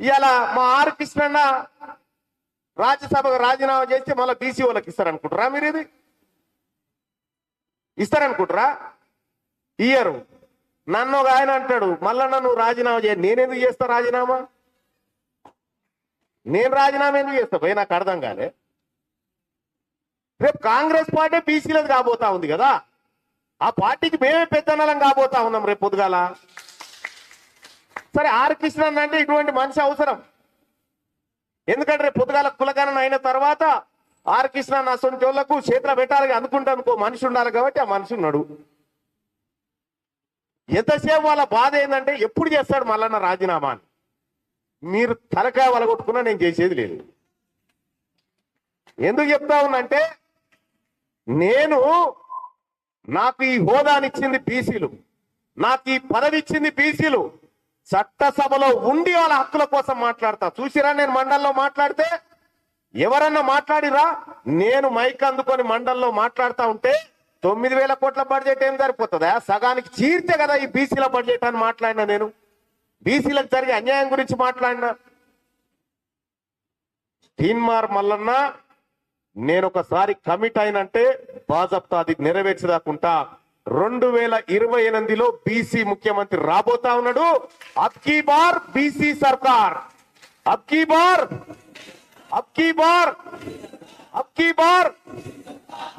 ఇవాళ మా ఆర్ కృష్ణన్న రాజ్యసభకు రాజీనామా చేస్తే మళ్ళీ బీసీ వాళ్ళకి ఇస్తారనుకుంటారా మీరు ఇది? ఇస్తారనుకుంటారా ఇయ్యరు. నన్ను ఒక ఆయన అంటాడు మళ్ళా నన్ను రాజీనామా చేయ నేనెందుకు చేస్తా రాజీనామా? నేను రాజీనామా ఎందుకు చేస్తా? పోయి నాకు అర్థం కాలే. రేపు కాంగ్రెస్ పార్టీ బీసీలది కాబోతా ఉంది కదా. ఆ పార్టీకి మేమే పెద్దనలం కాబోతా ఉన్నాం రేపు పొద్దుగాల. సరే ఆర్ కృష్ణన్ అంటే ఇటువంటి మనిషి అవసరం. ఎందుకంటే రేపు పొద్దుగాల కులగణన అయిన తర్వాత ఆర్ కృష్ణన్ అసొంటి వాళ్ళకు క్షేత్ర పెట్టాలి అనుకుంటాం మనిషి ఉండాలి కాబట్టి ఆ మనిషి ఉన్నాడు. ఎంతసేపు వాళ్ళ బాధ ఏంటంటే ఎప్పుడు చేస్తాడు మళ్ళన్న రాజీనామా అని. మీరు తలకాయ వలగొట్టుకున్నా నేను చేసేది లేదు. ఎందుకు చెప్తా ఉన్నంటే నేను నాకు ఈ హోదానిచ్చింది బీసీలు నాకు ఈ పదవి ఇచ్చింది బీసీలు చట్టసభలో ఉండి వాళ్ళ హక్కుల కోసం మాట్లాడతా. చూసిరా నేను మండల్లో మాట్లాడితే? ఎవరన్నా మాట్లాడిరా? నేను మైక్ అందుకొని మండల్లో మాట్లాడుతూ ఉంటే తొమ్మిది వేల కోట్ల బడ్జెట్ ఏం సరిపోతుందా? సగానికి చీర్తే కదా ఈ బీసీల బడ్జెట్ అని మాట్లాడినా నేను? బీసీలకు జరిగే అన్యాయం గురించి మాట్లాడినా? తీన్మార్ మల్లన్న నేను ఒకసారి కమిట్ అయినంటే బాజప్తా అది నెరవేర్చదాకుంటా రెండు వేల ఇరవై ఎనిమిదిలో బీసీ ముఖ్యమంత్రి రాబోతా ఉన్నాడు. అబ్కీ బార్ బీసీ సర్కార్. అబ్కీ బార్ అబ్కీ బార్ అబ్కీ బార్.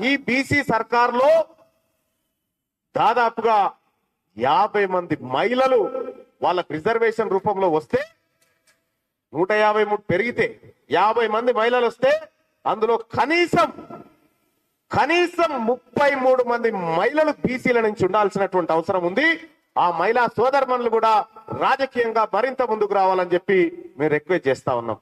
ఈ బీసీ సర్కార్లో దాదాపుగా యాభై మంది మహిళలు వాళ్ళకు రిజర్వేషన్ రూపంలో వస్తే నూట యాభై మూడు పెరిగితే యాభై మంది మహిళలు వస్తే అందులో కనీసం కనీసం ముప్పై మూడు మంది మహిళలు బీసీల నుంచి ఉండాల్సినటువంటి అవసరం ఉంది. ఆ మహిళా సోదరుమణులు కూడా రాజకీయంగా మరింత ముందుకు రావాలని చెప్పి మేము రిక్వెస్ట్ చేస్తా ఉన్నాం.